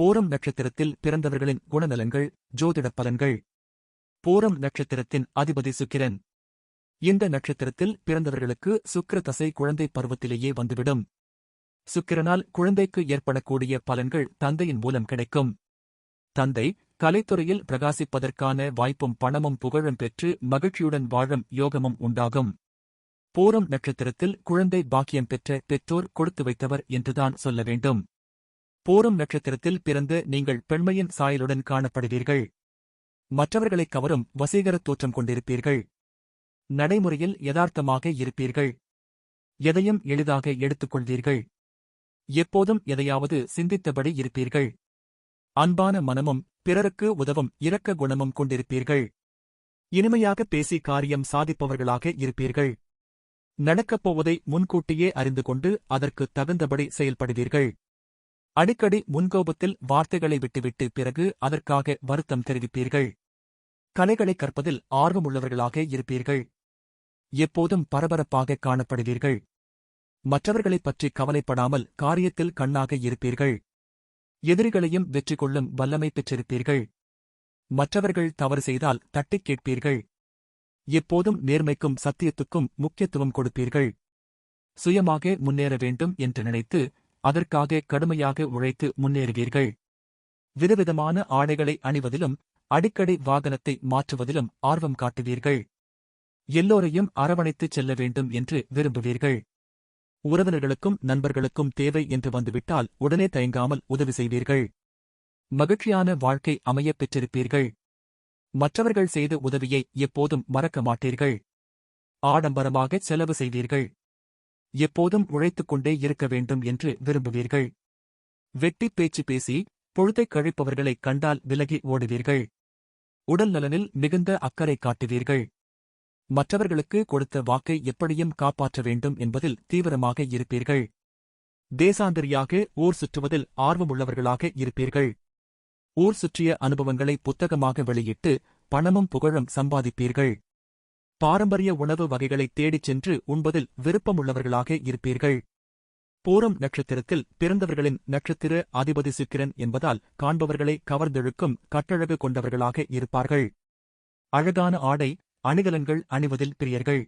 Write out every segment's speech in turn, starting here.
Forum நட்சத்திரத்தில் பிறந்தவர்களின் குணநலங்கள் ஜோதிட பலன்கள். போரம் நட்சத்திரத்தின் அதிபதி சுக்கிரன். இந்த நட்சத்திரத்தில் பிறந்தவர்களுக்கு சுக்கிர தசை குழந்தை பருவத்திலேயே வந்துவிடும். சுக்கிரனால் குழந்தைக்கு ஏற்படக்கூடிய பலன்கள் தந்தையின் மூலம் கிடைக்கும். தந்தை கலைத்துறையில் பிரகாசிப்பதற்கான வாய்ப்பும் பணமும் புகழும் பெற்று மகிழ்ச்சியுடன் வாழும் யோகமும் உண்டாகும். போரம் நட்சத்திரத்தில் குழந்தை பாக்கியம் பெற்ற பெற்றோர் கொடுத்து வைத்தவர் என்றுதான் சொல்ல வேண்டும். பூரம் நட்சத்திரத்தில் பிறந்து நீங்கள் பெண்மையின் சாயலுடன் காணப்படுவீர்கள். மற்றவர்களைக் கவரும் வசீகரத் தோற்றம் கொண்டிருப்பீர்கள். நடைமுறையில் யதார்த்தமாக இருப்பீர்கள். எதையும் எளிதாக எடுத்துக்கொள்வீர்கள். எப்போதும் எதையாவது சிந்தித்தபடி இருப்பீர்கள். அன்பான மனமும் பிறருக்கு உதவும் இரக்க குணமும் கொண்டிருப்பீர்கள். இனிமையாக பேசி காரியம் சாதிப்பவர்களாக இருப்பீர்கள். நடக்கப் போவதை முன்கூட்டியே அறிந்து கொண்டு அதற்கு தகுந்தபடி செயல்படுவீர்கள். அடிக்கடி முன்கோபத்தில் வார்த்தைகளை விட்டுவிட்டு பிறகு அதற்காக வருத்தம் தெரிவிப்பீர்கள். கலைகளை கற்பதில் ஆர்வமுள்ளவர்களாக இருப்பீர்கள். எப்போதும் பரபரப்பாக காணப்படுவீர்கள். மற்றவர்களைப் பற்றி கவலைப்படாமல் காரியத்தில் கண்ணாக இருப்பீர்கள். எதிரிகளையும் வெற்றி கொள்ளும் வல்லமை பெற்றிருப்பீர்கள். மற்றவர்கள் தவறு செய்தால் தட்டிக் கேட்பீர்கள். எப்போதும் நேர்மைக்கும் சத்தியத்துக்கும் முக்கியத்துவம் கொடுப்பீர்கள். சுயமாக முன்னேற வேண்டும் என்று நினைத்து அதற்காக கடுமையாக உழைத்து முன்னேறுவீர்கள். விதவிதமான ஆடைகளை அணிவதிலும் அடிக்கடி வாகனத்தை மாற்றுவதிலும் ஆர்வம் காட்டுவீர்கள். எல்லோரையும் அரவணைத்துச் செல்ல வேண்டும் என்று விரும்புவீர்கள். உறவினர்களுக்கும் நண்பர்களுக்கும் தேவை என்று வந்துவிட்டால் உடனே தயங்காமல் உதவி செய்வீர்கள். மகிழ்ச்சியான வாழ்க்கை அமையப் பெற்றிருப்பீர்கள். மற்றவர்கள் செய்த உதவியை எப்போதும் மறக்க மாட்டீர்கள். ஆடம்பரமாக செலவு செய்வீர்கள். எப்போதும் உழைத்துக் கொண்டே இருக்க வேண்டும் என்று விரும்புவீர்கள். வெட்டிப் பேச்சு பேசி பொழுதைக் கழிப்பவர்களைக் கண்டால் விலகி ஓடுவீர்கள். உடல் நலனில் மிகுந்த அக்கறை காட்டுவீர்கள். மற்றவர்களுக்கு கொடுத்த வாக்கை எப்படியும் காப்பாற்ற வேண்டும் என்பதில் தீவிரமாக இருப்பீர்கள். தேசாந்திரியாக ஊர் சுற்றுவதில் ஆர்வமுள்ளவர்களாக இருப்பீர்கள். ஊர் சுற்றிய அனுபவங்களை புத்தகமாக வெளியிட்டு பணமும் புகழும் சம்பாதிப்பீர்கள். பாரம்பரிய உணவு வகைகளை தேடிச் சென்று உண்பதில் விருப்பமுள்ளவர்களாக இருப்பீர்கள். பூரம் நட்சத்திரத்தில் பிறந்தவர்களின் நட்சத்திர அதிபதி சுக்கிரன் என்பதால் காண்பவர்களை கவர்ந்தெழுக்கும் கட்டழகு கொண்டவர்களாக இருப்பார்கள். அழகான ஆடை அணிகலன்கள் அணிவதில் பிரியர்கள்.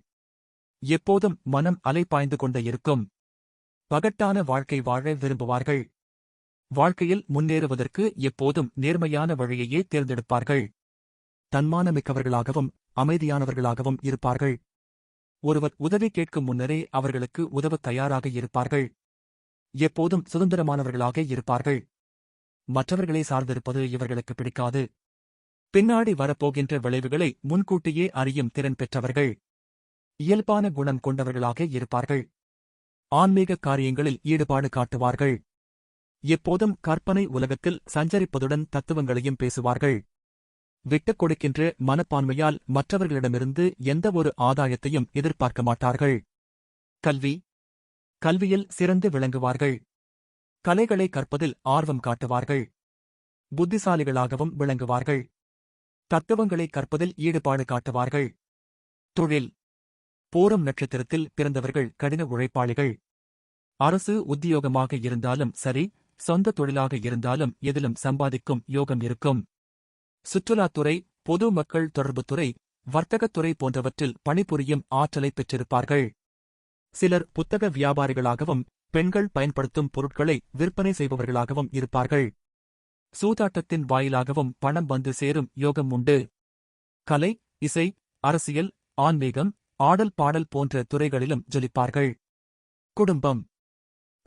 எப்போதும் மனம் அலைப்பாய்ந்து கொண்டே இருக்கும். பகட்டான வாழ்க்கை வாழ விரும்புவார்கள். வாழ்க்கையில் முன்னேறுவதற்கு எப்போதும் நேர்மையான வழியையே தேர்ந்தெடுப்பார்கள். தன்மானமிக்கவர்களாகவும் அமைதியானவர்களாகவும் இருப்பார்கள். ஒருவர் உதவி கேட்கும் முன்னரே அவர்களுக்கு உதவத் தயாராக இருப்பார்கள். எப்போதும் சுதந்திரமானவர்களாக இருப்பார்கள். மற்றவர்களை சார்ந்திருப்பது இவர்களுக்கு பிடிக்காது. பின்னாடி வரப்போகின்ற விளைவுகளை முன்கூட்டியே அறியும் திறன் பெற்றவர்கள். இயல்பான குணம் கொண்டவர்களாக இருப்பார்கள். ஆன்மீக காரியங்களில் ஈடுபாடு காட்டுவார்கள். எப்போதும் கற்பனை உலகத்தில் சஞ்சரிப்பதுடன் தத்துவங்களையும் பேசுவார்கள். விட்டுக் கொடுக்கின்ற மனப்பான்மையால் மற்றவர்களிடமிருந்து எந்தவொரு ஆதாயத்தையும் எதிர்பார்க்க மாட்டார்கள். கல்வி. கல்வியில் சிறந்து விளங்குவார்கள். கலைகளை கற்பதில் ஆர்வம் காட்டுவார்கள். புத்திசாலிகளாகவும் விளங்குவார்கள். தத்துவங்களை கற்பதில் ஈடுபாடு காட்டுவார்கள். தொழில். போரம் நட்சத்திரத்தில் பிறந்தவர்கள் கடின உழைப்பாளிகள். அரசு உத்தியோகமாக இருந்தாலும் சரி சொந்த தொழிலாக இருந்தாலும் எதிலும் சம்பாதிக்கும் யோகம் இருக்கும். சுற்றுலாத்துறை பொது மக்கள் தொடர்புத்துறை வர்த்தகத்துறை போன்றவற்றில் பணிபுரியும் ஆற்றலை பெற்றிருப்பார்கள். சிலர் புத்தக வியாபாரிகளாகவும் பெண்கள் பயன்படுத்தும் பொருட்களை விற்பனை செய்பவர்களாகவும் இருப்பார்கள். சூதாட்டத்தின் வாயிலாகவும் பணம் வந்து சேரும் யோகம் உண்டு. கலை இசை அரசியல் ஆன்மீகம் ஆடல் பாடல் போன்ற துறைகளிலும் ஜொலிப்பார்கள். குடும்பம்.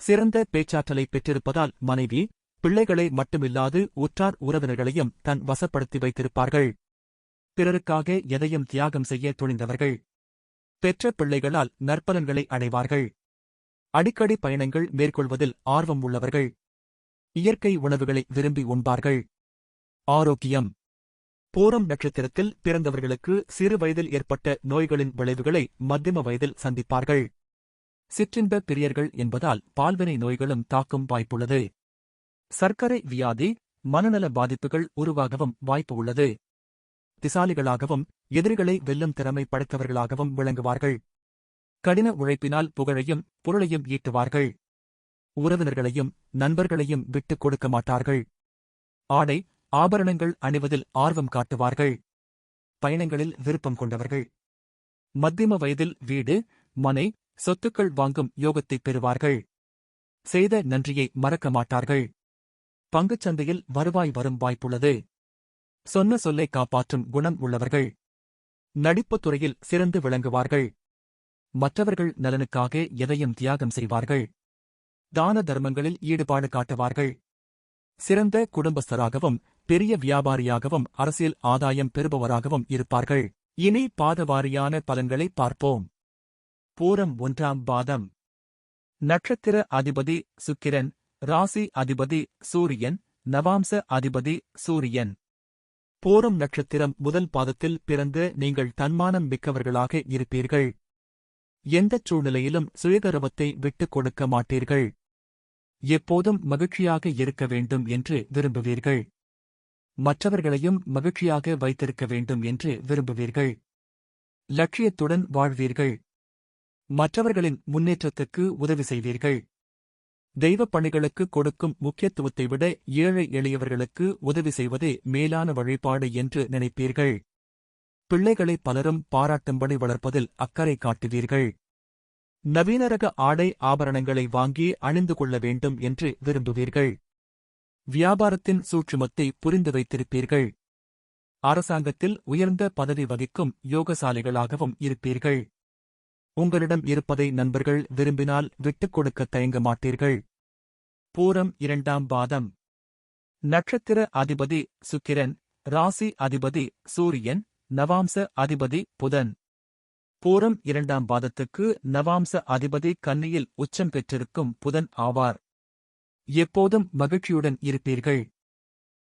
சிறந்த பேச்சாற்றலை பெற்றிருப்பதால் மனைவி பிள்ளைகளை மட்டுமில்லாது உற்றார் உறவினர்களையும் தன் வசப்படுத்தி வைத்திருப்பார்கள். பிறருக்காக எதையும் தியாகம் செய்ய துணிந்தவர்கள். பெற்ற பிள்ளைகளால் நற்பலன்களை அடைவார்கள். அடிக்கடி பயணங்கள் மேற்கொள்வதில் ஆர்வம் உள்ளவர்கள். இயற்கை உணவுகளை விரும்பி உண்பார்கள். ஆரோக்கியம். பூரம் நட்சத்திரத்தில் பிறந்தவர்களுக்கு சிறு வயதில் ஏற்பட்ட நோய்களின் விளைவுகளை மத்தியம வயதில் சந்திப்பார்கள். சிற்றின்ப பிரியர்கள் என்பதால் பால்வினை நோய்களும் தாக்கும் வாய்ப்புள்ளது. சர்க்கரை வியாதி மனநல பாதிப்புகள் உருவாகவும் வாய்ப்பு உள்ளது. திசாலிகளாகவும் எதிரிகளை வெல்லும் திறமை படைத்தவர்களாகவும் விளங்குவார்கள். கடின உழைப்பினால் புகழையும் பொருளையும் ஈட்டுவார்கள். உறவினர்களையும் நண்பர்களையும் விட்டுக் கொடுக்க மாட்டார்கள். ஆடை ஆபரணங்கள் அணிவதில் ஆர்வம் காட்டுவார்கள். பயணங்களில் விருப்பம் கொண்டவர்கள். மத்தியம வயதில் வீடு மனை சொத்துக்கள் வாங்கும் யோகத்தை பெறுவார்கள். செய்த நன்றியை மறக்க மாட்டார்கள். பங்குச் சந்தையில் வருவாய் வரும் வாய்ப்புள்ளது. சொன்ன சொல்லை காப்பாற்றும் குணம் உள்ளவர்கள் நடிப்புத் துறையில் சிறந்து விளங்குவார்கள். மற்றவர்கள் நலனுக்காக எதையும் தியாகம் செய்வார்கள். தான தர்மங்களில் ஈடுபாடு காட்டுவார்கள். சிறந்த குடும்பஸ்தராகவும் பெரிய வியாபாரியாகவும் அரசியல் ஆதாயம் பெறுபவராகவும் இருப்பார்கள். இனி பாதவாரியான பலன்களை பார்ப்போம். பூரம் ஒன்றாம் பாதம். நட்சத்திர அதிபதி சுக்கிரன் ராசி அதிபதி சூரியன் நவாம்ச அதிபதி சூரியன். போரும் நட்சத்திரம் முதல் பாதத்தில் பிறந்து நீங்கள் தன்மானம் மிக்கவர்களாக இருப்பீர்கள். எந்தச் சூழ்நிலையிலும் சுயகர்வத்தை விட்டுக் கொடுக்க மாட்டீர்கள். எப்போதும் மகிழ்ச்சியாக இருக்க வேண்டும் என்று விரும்புவீர்கள். மற்றவர்களையும் மகிழ்ச்சியாக வைத்திருக்க வேண்டும் என்று விரும்புவீர்கள். லட்சியத்துடன் வாழ்வீர்கள். மற்றவர்களின் முன்னேற்றத்துக்கு உதவி செய்வீர்கள். தெய்வப் பணிகளுக்கு கொடுக்கும் முக்கியத்துவத்தை விட ஏழை எளியவர்களுக்கு உதவி செய்வதே மேலான வழிபாடு என்று நினைப்பீர்கள். பிள்ளைகளை பலரும் பாராட்டும்படி வளர்ப்பதில் அக்கறை காட்டுவீர்கள். நவீனரக ஆடை ஆபரணங்களை வாங்கி அணிந்து கொள்ள வேண்டும் என்று விரும்புவீர்கள். வியாபாரத்தின் சூட்சுமத்தை புரிந்து வைத்திருப்பீர்கள். அரசாங்கத்தில் உயர்ந்த பதவி வகிக்கும் யோகசாலிகளாகவும் இருப்பீர்கள். உங்களிடம் இருப்பதை நண்பர்கள் விரும்பினால் விட்டுக் கொடுக்க தயங்க மாட்டீர்கள். பூரம் இரண்டாம் பாதம். நட்சத்திர அதிபதி சுக்கிரன் ராசி அதிபதி சூரியன் நவாம்ச அதிபதி புதன். பூரம் இரண்டாம் பாதத்துக்கு நவாம்ச அதிபதி கன்னியில் உச்சம் பெற்றிருக்கும் புதன் ஆவார். எப்போதும் மகிழ்ச்சியுடன் இருப்பீர்கள்.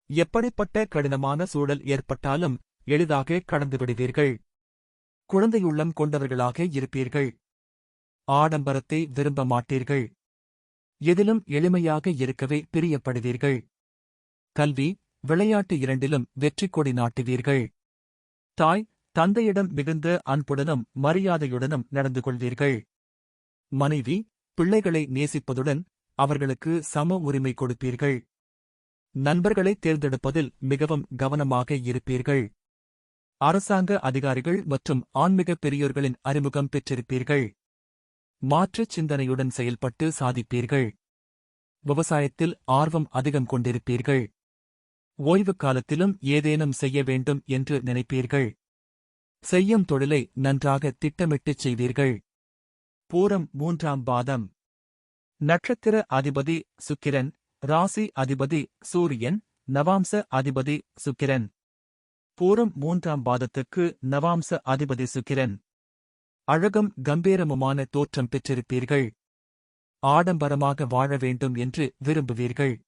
எப்படிப்பட்ட கடினமான சூழல் ஏற்பட்டாலும் எளிதாக கடந்துவிடுவீர்கள் குழந்தையுள்ளம் கொண்டவர்களாக இருப்பீர்கள். ஆடம்பரத்தை விரும்ப மாட்டீர்கள். எதிலும் எளிமையாக இருக்கவே பிரியப்படுவீர்கள். கல்வி விளையாட்டு இரண்டிலும் வெற்றி கொடி நாட்டுவீர்கள். தாய் தந்தையிடம் மிகுந்த அன்புடனும் மரியாதையுடனும் நடந்து கொள்வீர்கள். மனைவி பிள்ளைகளை நேசிப்பதுடன் அவர்களுக்கு சம உரிமை கொடுப்பீர்கள். நண்பர்களை தேர்ந்தெடுப்பதில் மிகவும் கவனமாக இருப்பீர்கள். அரசாங்க அதிகாரிகள் மற்றும் ஆன்மீக பெரியோர்களின் அறிமுகம் பெற்றிருப்பீர்கள். மாற்றுச் சிந்தனையுடன் செயல்பட்டு சாதிப்பீர்கள். விவசாயத்தில் ஆர்வம் அதிகம் கொண்டிருப்பீர்கள். ஓய்வு காலத்திலும் ஏதேனும் செய்ய வேண்டும் என்று நினைப்பீர்கள். செய்யும் தொழிலை நன்றாக திட்டமிட்டுச் செய்வீர்கள். பூரம் மூன்றாம் பாதம். நட்சத்திர அதிபதி சுக்கிரன் ராசி அதிபதி சூரியன் நவாம்ச அதிபதி சுக்கிரன். பூரம் மூன்றாம் பாதத்துக்கு நவாம்ச அதிபதி சுக்கிரன். அழகம் கம்பீரமுமான தோற்றம் பெற்றிருப்பீர்கள். ஆடம்பரமாக வாழ வேண்டும் என்று விரும்புவீர்கள்.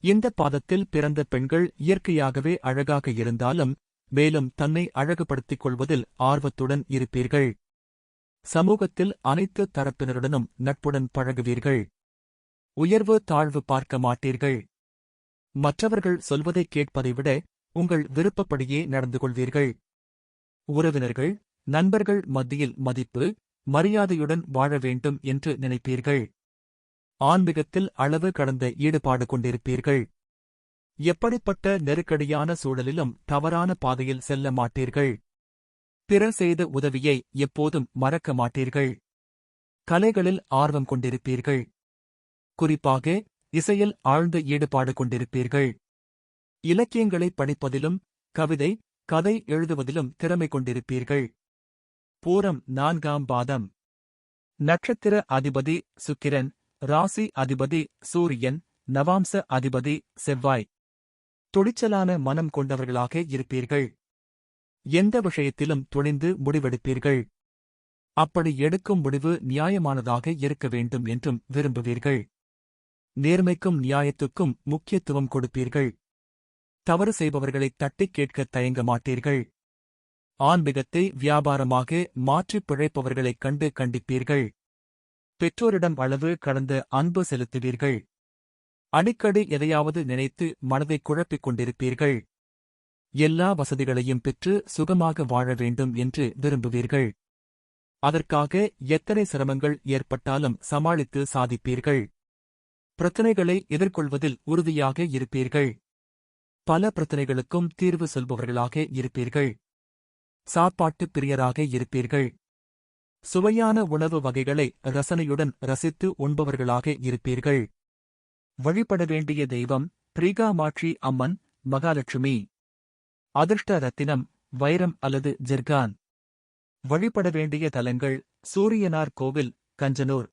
இந்த பாதத்தில் பிறந்த பெண்கள் இயற்கையாகவே அழகாக இருந்தாலும் மேலும் தன்னை அழகுபடுத்திக் கொள்வதில் ஆர்வத்துடன் இருப்பீர்கள். சமூகத்தில் அனைத்து தரப்பினருடனும் நட்புடன் பழகுவீர்கள். உயர்வு தாழ்வு பார்க்க மாட்டீர்கள். மற்றவர்கள் சொல்வதைக் கேட்பதை விட உங்கள் விருப்பப்படியே நடந்து கொள்வீர்கள் உறவினர்கள் நண்பர்கள் மத்தியில் மதிப்பு மரியாதையுடன் வாழ வேண்டும் என்று நினைப்பீர்கள். ஆன்மீகத்தில் அளவு கடந்த ஈடுபாடு கொண்டிருப்பீர்கள். எப்படிப்பட்ட நெருக்கடியான சூழலிலும் தவறான பாதையில் செல்ல மாட்டீர்கள். பிறர் செய்த உதவியை எப்போதும் மறக்க மாட்டீர்கள். கலைகளில் ஆர்வம் கொண்டிருப்பீர்கள். குறிப்பாக இசையில் ஆழ்ந்த ஈடுபாடு கொண்டிருப்பீர்கள். இலக்கியங்களை படிப்பதிலும் கவிதை கதை எழுதுவதிலும் திறமை கொண்டிருப்பீர்கள். பூரம் நான்காம் பாதம். நட்சத்திர அதிபதி சுக்கிரன் ராசி அதிபதி சூரியன் நவாம்ச அதிபதி செவ்வாய். துடிச்சலான மனம் கொண்டவர்களாக இருப்பீர்கள். எந்த விஷயத்திலும் துணிந்து முடிவெடுப்பீர்கள். அப்படி எடுக்கும் முடிவு நியாயமானதாக இருக்க வேண்டும் என்றும் விரும்புவீர்கள். நேர்மைக்கும் நியாயத்துக்கும் முக்கியத்துவம் கொடுப்பீர்கள். தவறு செய்பவர்களை தட்டிக் கேட்க தயங்க மாட்டீர்கள். ஆன்மீகத்தை வியாபாரமாக மாற்றிப் பிழைப்பவர்களைக் கண்டு கண்டிப்பீர்கள். பெற்றோரிடம் அளவு கடந்த அன்பு செலுத்துவீர்கள். அடிக்கடி எதையாவது நினைத்து மனதை குழப்பிக் கொண்டிருப்பீர்கள். எல்லா வசதிகளையும் பெற்று சுகமாக வாழ வேண்டும் என்று விரும்புவீர்கள். அதற்காக எத்தனை சிரமங்கள் ஏற்பட்டாலும் சமாளித்து சாதிப்பீர்கள். பிரச்சனைகளை எதிர்கொள்வதில் உறுதியாக இருப்பீர்கள். பல பிரச்சனைகளுக்கும் தீர்வு சொல்பவர்களாக இருப்பீர்கள். சாப்பாட்டு பிரியராக இருப்பீர்கள். சுவையான உணவு வகைகளை ரசனையுடன் ரசித்து உண்பவர்களாக இருப்பீர்கள். வழிபட வேண்டிய தெய்வம் பிரிகாமாட்சி அம்மன் மகாலட்சுமி. அதிர்ஷ்ட ரத்தினம் வைரம் அல்லது ஜிர்கான். வழிபட வேண்டிய தலங்கள் சூரியனார் கோவில் கஞ்சனூர்.